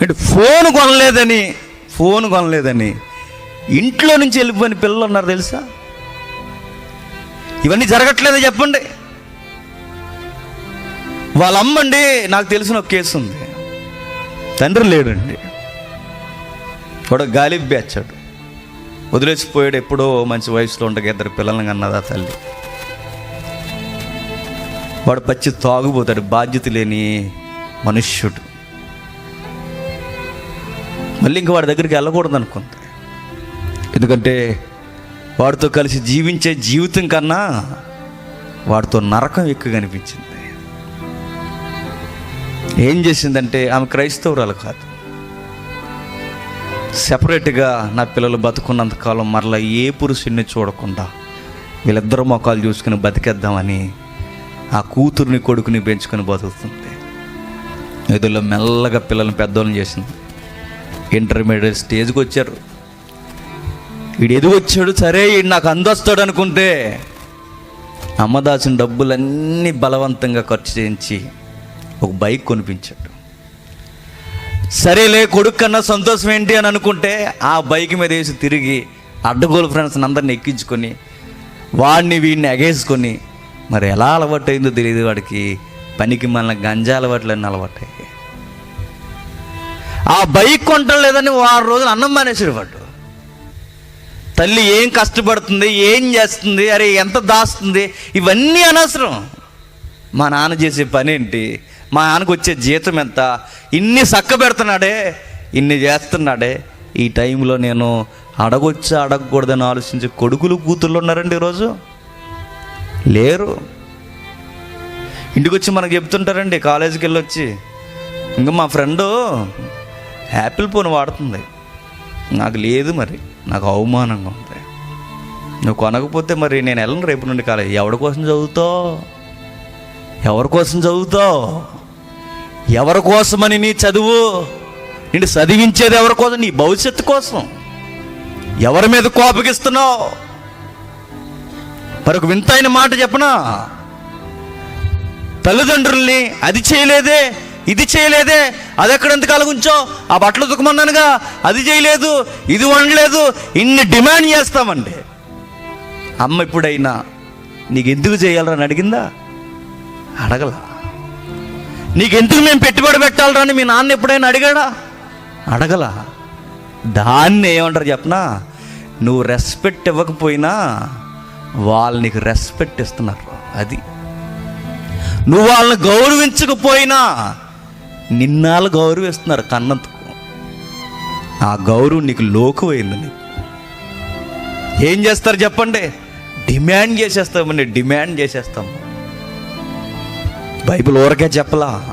అంటే phone కొనలేదని phone కొనలేదని ఇంట్లో నుంచి వెళ్ళిపోయిన పిల్లలు ఉన్నారు తెలుసా? ఇవన్నీ జరగట్లేదో చెప్పండి. వాళ్ళ అమ్మండి నాకు తెలిసిన ఒక కేసు ఉంది. తండ్రి లేడండి. కూడా గాలి బేచ్చాడు వదిలేసిపోయాడు ఎప్పుడో మంచి వయసులో ఉండగా ఇద్దరు పిల్లల్ని అన్నదా తల్లి. వాడు పచ్చి తాగుపోతాడు బాధ్యత లేని మనుష్యుడు. మళ్ళీ ఇంక వాడి దగ్గరికి వెళ్ళకూడదు అనుకుంది. ఎందుకంటే వాడితో కలిసి జీవించే జీవితం కన్నా వాడితో నరకం ఎక్కువ కనిపించింది. ఏం చేసిందంటే ఆమె క్రైస్తవురాలు కాదు. సెపరేట్గా నా పిల్లలు బతుకున్నంత కాలం మరలా ఏ పురుషుణ్ణి చూడకుండా వీళ్ళిద్దరూ మొక్కలు చూసుకుని బతికేద్దామని ఆ కూతుర్ని కొడుకుని పెంచుకొని బతుకుతుంది. ఎదులో మెల్లగా పిల్లల్ని పెద్దోళ్ళని చేసింది. ఇంటర్మీడియట్ స్టేజ్కి వచ్చారు. వీడు ఎదుగొచ్చాడు సరే వీడు నాకు అందొస్తాడు అనుకుంటే అమ్మ దాచిన డబ్బులన్నీ బలవంతంగా ఖర్చు చేయించి ఒక బైక్ కొనిపించాడు. సరేలే కొడుకు కన్నా సంతోషం ఏంటి అని అనుకుంటే ఆ బైక్ మీద వేసి తిరిగి అడ్డగోలు ఫ్రెండ్స్ని అందరిని ఎక్కించుకొని వాడిని వీడిని ఎగేసుకొని మరి ఎలా అలవాటు అయిందో తెలియదు వాడికి. పనికి మన గంజా అలవాట్లన్నీ అలవాటాయి ఆ బైక్ కొంటం లేదని వారం రోజులు అన్నం మానేసాడు వాడు. తల్లి ఏం కష్టపడుతుంది ఏం చేస్తుంది అరే ఎంత దాస్తుంది ఇవన్నీ అనవసరం. మా నాన్న చేసే పని ఏంటి మా నాన్నకు వచ్చే జీతం ఎంత? ఇన్ని సక్క పెడుతున్నాడే ఇన్ని చేస్తున్నాడే. ఈ టైంలో నేను అడగొచ్చా అడగకూడదని ఆలోచించే కొడుకులు కూతుళ్ళు ఉన్నారండి ఈరోజు? లేరు. ఇంటికి వచ్చి మనకు చెప్తుంటారండి కాలేజీకి వెళ్ళొచ్చి ఇంకా మా ఫ్రెండు యాపిల్ ఫోన్ వాడుతుంది. నాకు లేదు మరి. నాకు అవమానంగా ఉంది. నువ్వు కొనకపోతే మరి నేను వెళ్ళను రేపు నుండి కాలేజ్. ఎవరి కోసం చదువుతావు? ఎవరి కోసం చదువుతావు? ఎవరి కోసమని నీ చదువు? నేను చదివించేది ఎవరి కోసం? నీ భవిష్యత్తు కోసం. ఎవరి మీద కోపగిస్తున్నావు? మరొక వింతైన మాట చెప్పనా? తల్లిదండ్రుల్ని అది చేయలేదే ఇది చేయలేదే అది ఎక్కడ ఎంతకాల ఉంచో? ఆ బట్టలు ఉతకమన్నానుగా. అది చేయలేదు ఇది వండలేదు ఇన్ని డిమాండ్ చేస్తామండి అమ్మ ఇప్పుడైనా నీకు ఎందుకు చేయాలని అడిగిందా? అడగల. నీకెందుకు మేము పెట్టుబడి పెట్టాలరా అని మీ నాన్న ఎప్పుడైనా అడిగాడా? అడగల. దాన్ని ఏమంటారు చెప్పనా? నువ్వు రెస్పెక్ట్ ఇవ్వకపోయినా వాళ్ళు నీకు రెస్పెక్ట్ ఇస్తున్నారు. అది. నువ్వు వాళ్ళని గౌరవించకపోయినా నిన్నాళ్ళు గౌరవిస్తున్నారు కన్నందుకు ఆ గౌరవం నీకు లోకువైంది నీకు. ఏం చేస్తారు చెప్పండి? డిమాండ్ చేసేస్తామండి డిమాండ్ చేసేస్తాం. బైబిల్ ఊరకే చెప్పలా?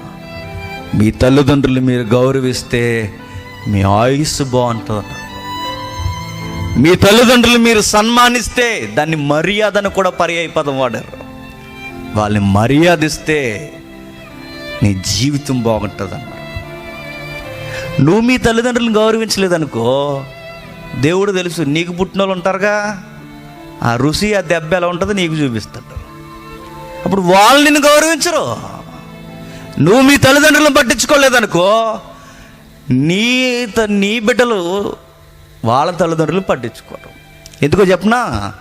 మీ తల్లిదండ్రులు మీరు గౌరవిస్తే మీ ఆయుస్ బాగుంటుంది మీ తల్లిదండ్రులు మీరు సన్మానిస్తే దాన్ని మర్యాదను కూడా పర్యాయ పదం వాడారు వాళ్ళని మర్యాదిస్తే నీ జీవితం బాగుంటుంది అన్నారు నువ్వు మీ తల్లిదండ్రులను గౌరవించలేదనుకో దేవుడు తెలుసు నీకు పుట్టిన వాళ్ళు ఉంటారుగా ఆ రుచి ఆ దెబ్బ ఎలా ఉంటుందో నీకు చూపిస్తాడు. అప్పుడు వాళ్ళు నిన్ను గౌరవించరు. నువ్వు మీ తల్లిదండ్రులను పట్టించుకోలేదనుకో నీ త- నీ బిడ్డలు వాళ్ళ తల్లిదండ్రులు పట్టించుకోరు. ఎందుకో చెప్పనా?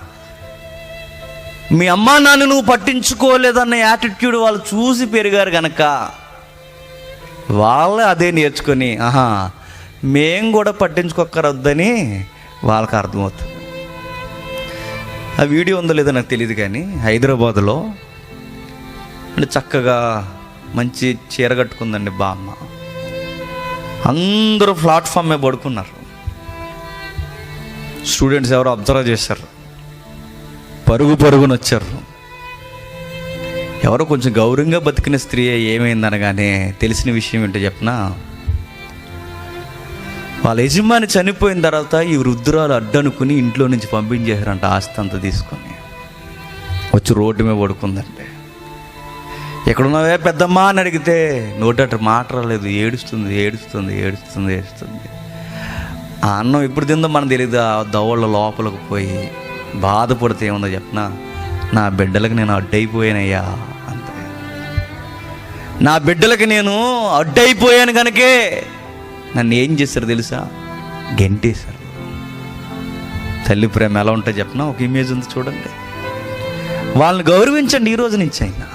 మీ అమ్మా నాన్న నువ్వు పట్టించుకోలేదన్న యాటిట్యూడ్ వాళ్ళు చూసి పెరిగారు కనుక వాళ్ళే అదే నేర్చుకొని ఆహా మేం కూడా పట్టించుకోకరొద్దని వాళ్ళకి అర్థమవుతుంది. ఆ వీడియో ఉందో లేదో నాకు తెలియదు కానీ హైదరాబాద్లో అంటే చక్కగా మంచి చీర కట్టుకుందండి బామ్మ. అందరూ ప్లాట్ఫామ్ మీద పడుకున్నారు. స్టూడెంట్స్ ఎవరో అబ్జర్వ్ చేశారు. పరుగు పరుగున వచ్చారు. ఎవరో కొంచెం గౌరవంగా బతికిన స్త్రీ ఏమైందనగానే తెలిసిన విషయం ఏంటో చెప్పనా? వాళ్ళ యజమాని చనిపోయిన తర్వాత ఈ వృద్ధురాలు అడ్డనుకుని ఇంట్లో నుంచి పంపించేశారంట ఆస్తి అంతా తీసుకొని. వచ్చి రోడ్డు మీద పడుకుందంటే. ఎక్కడున్నావే పెద్దమ్మా అని అడిగితే నోటట మాట రాలేదు ఏడుస్తుంది ఏడుస్తుంది ఏడుస్తుంది ఏడుస్తుంది. ఆ అన్నం ఎప్పుడు తిందో మనం తెలియదు ఆ దవళ్ళ లోపలికి పోయి బాధపడితే ఏముందో చెప్పనా? నా బిడ్డలకు నేను అడ్డైపోయానయ్యా అంతే నా బిడ్డలకి నేను అడ్డైపోయాను కనుకే నన్ను ఏం చేశారు తెలుసా? గెంటేశారు. తల్లి ప్రేమ ఎలా ఉంటుందో చెప్పనా? ఒక ఇమేజ్ ఉంది చూడండి. వాళ్ళని గౌరవించండి ఈ రోజు నుంచి అయినా.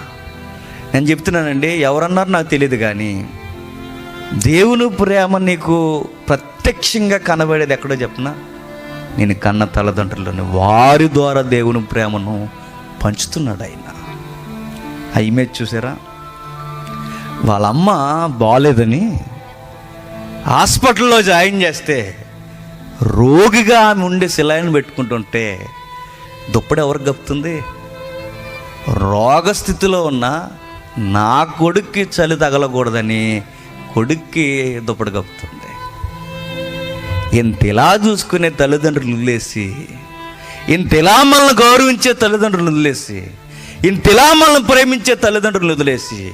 నేను చెప్తున్నానండి ఎవరన్నారు నాకు తెలియదు కానీ దేవుని ప్రేమ నీకు ప్రత్యక్షంగా కనబడేది ఎక్కడో చెప్పనా? నేను కన్న తల్లిదండ్రులను వారి ద్వారా దేవుని ప్రేమను పంచుతున్నాడు ఆయన. ఆ ఇమేజ్ చూసారా? వాళ్ళ అమ్మ బాగాలేదని హాస్పిటల్లో జాయిన్ చేస్తే రోగిగా ఆమె ఉండి శిలాయిని పెట్టుకుంటుంటే దుప్పటి ఎవరికి గప్పుతుంది రోగస్థితిలో ఉన్న నా కొడుక్కి చలి తగలకూడదని కొడుక్కి దుప్పటి కప్పుతుంది. ఇంతలా చూసుకునే తల్లిదండ్రులు వదిలేసి ఇంతలా మనల్ని గౌరవించే తల్లిదండ్రులు వదిలేసి ఇంతలా మనల్ని ప్రేమించే తల్లిదండ్రులు వదిలేసి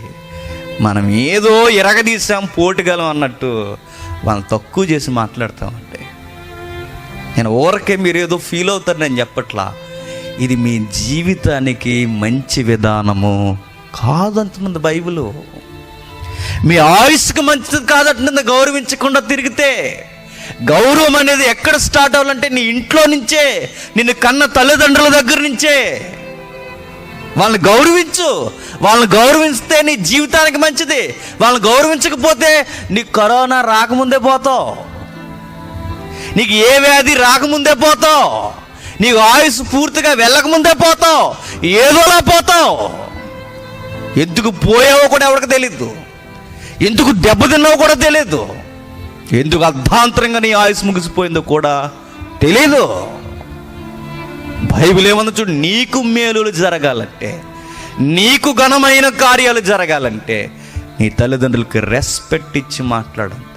మనం ఏదో ఎరగదీసాం పోటుగలం అన్నట్టు వాళ్ళని తక్కువ చేసి మాట్లాడతామండి. నేను ఊరకే మీరు ఏదో ఫీల్ అవుతారు నేను చెప్పట్లా. ఇది మీ జీవితానికి మంచి విధానము కాదంటుంది బైబిల్. మీ ఆయుష్కి మంచిది కాదంటుంది గౌరవించకుండా తిరిగితే. గౌరవం అనేది ఎక్కడ స్టార్ట్ అవ్వాలంటే నీ ఇంట్లో నుంచే నిన్ను కన్న తల్లిదండ్రుల దగ్గర నుంచే. వాళ్ళని గౌరవించు. వాళ్ళని గౌరవిస్తే నీ జీవితానికి మంచిది. వాళ్ళని గౌరవించకపోతే నీ కరోనా రాకముందే పోతావు. నీకు ఏ వ్యాధి రాకముందే పోతావు. నీకు ఆయుస్ పూర్తిగా వెళ్ళకముందే పోతావు. ఏదోలా పోతావు. ఎందుకు పోయావో కూడా ఎవరికి తెలియదు ఎందుకు దెబ్బతిన్నావో కూడా తెలియదు ఎందుకు అర్ధాంతరంగా నీ ఆయుస్ ముగిసిపోయిందో కూడా తెలీదు. బైబిల్ ఏమన్నా చూడు నీకు మేలులు జరగాలంటే నీకు ఘనమైన కార్యాలు జరగాలంటే నీ తల్లిదండ్రులకి రెస్పెక్ట్ ఇచ్చి మాట్లాడు.